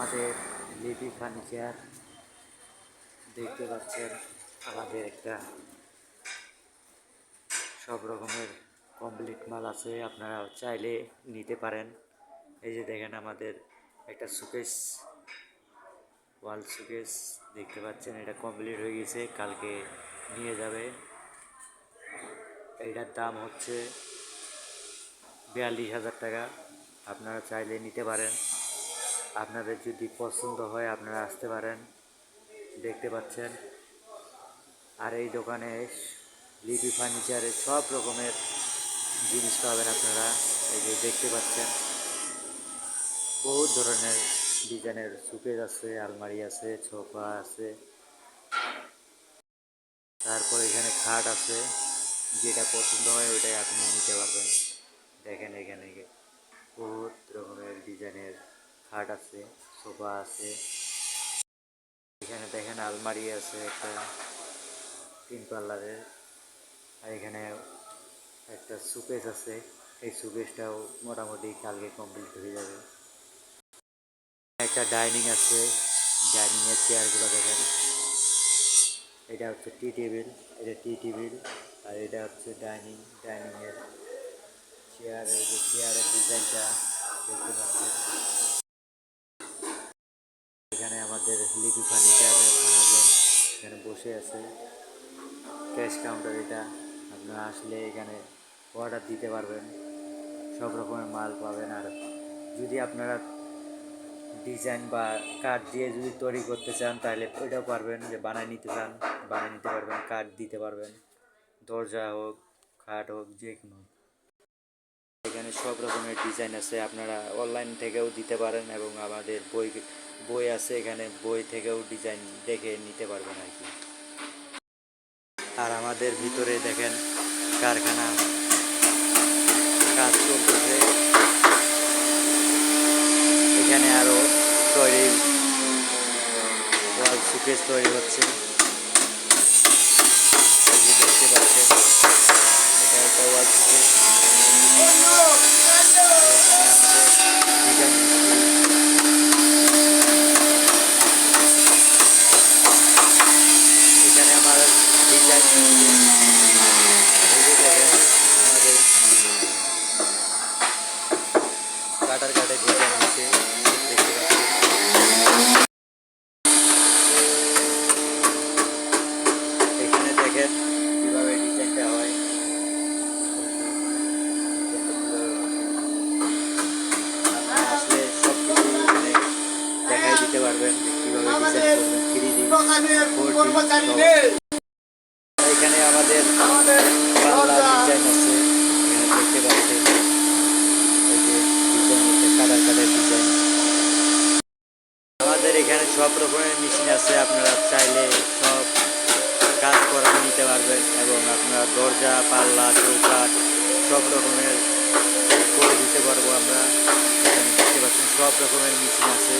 আমাদের লিপি ফার্নিচার দেখতে পাচ্ছেন, আমাদের একটা সব রকমের কমপ্লিট মাল আছে, আপনারা চাইলে নিতে পারেন। এই যে দেখেন আমাদের একটা সুকেস ওয়াল সুকেস দেখতে পাচ্ছেন, এটা কমপ্লিট হয়ে গেছে, কালকে নিয়ে যাবে। এইটার দাম হচ্ছে বিয়াল্লিশ হাজার টাকা, আপনারা চাইলে নিতে পারেন। আপনাদের যদি পছন্দ হয়, আপনারা আসতে পারেন। দেখতে পাচ্ছেন। আর এই দোকানে লিপি ফার্নিচারের সব রকমের জিনিস পাবেন আপনারা। এই যে দেখতে পাচ্ছেন, বহুত ধরনের ডিজাইনের সুকেজ আছে, আলমারি আছে সোফা আছে। তারপর এখানে খাট আছে, যেটা পছন্দ হয় ওইটাই আপনি নিতে পারবেন। দেখেন এখানে বহুত রকমের ডিজাইনের খাট আছে, সোফা আছে। এখানে দেখেন আলমারি আছে একটা, তিন পাল্লারের। আর এখানে একটা সুকেস আছে, এই সুকেসটাও মোটামুটি কালকে কমপ্লিট হয়ে যাবে। একটা ডাইনিং আছে, ডাইনিংয়ের চেয়ারগুলো দেখেন। এটা হচ্ছে টি টেবিল, এটা টি টেবিল, আর এটা হচ্ছে ডাইনিং, ডাইনিংয়ের চেয়ারের যে চেয়ারের ডিজাইনটা দেখতে এখানে আমাদের লিপি ফার্নিচারের মহাজন এখানে বসে আছে। ক্যাশ কাউন্টার এটা। আপনারা আসলে এখানে অর্ডার দিতে পারবেন। সব রকমের মাল পাবেন। আর যদি আপনারা ডিজাইন বা কাঠ দিয়ে যদি তৈরি করতে চান, তাহলে ওইটাও পারবেন যে বানায় নিতে চান, বানিয়ে নিতে পারবেন কাঠ দিতে পারবেন। দরজা হোক, খাট হোক, যে কোনো। এখানে সব রকমের ডিজাইন আছে। আপনারা অনলাইন থেকেও দিতে পারেন এবং আমাদের বই বই আছে এখানে, বই থেকেও ডিজাইন দেখে নিতে পারবেন আর কি। আর আমাদের ভিতরে দেখেন কারখানা, কাজ চলতেছে। এখানে আরও তৈরি ওয়াল সুকেস তৈরি হচ্ছে। দেখতে পাচ্ছেন, এটা একটা ওয়াল সুকেস ডিজাইন এখানে আমার ডিজাইন আমাদের কাটার কাটে ডিজাইন হচ্ছে দেখতে পাচ্ছি এখানে দেখেন কীভাবে ডিজাইনটা হয় আসলে সব কিছু এখানে দেখাই দিতে পারবেন কীভাবে ডিজাইন করবেন থ্রি ডি এখানে আমাদের দেখতে আমাদের এখানে সব রকমের মেশিন আছে, আপনারা চাইলে সব কাজ করা নিতে পারবেন এবং আপনারা দরজা, পাল্লা চৌকাঠ সব রকমের করে দিতে পারব আমরা। এখানে দেখতে পাচ্ছেন সব রকমের মেশিন আছে।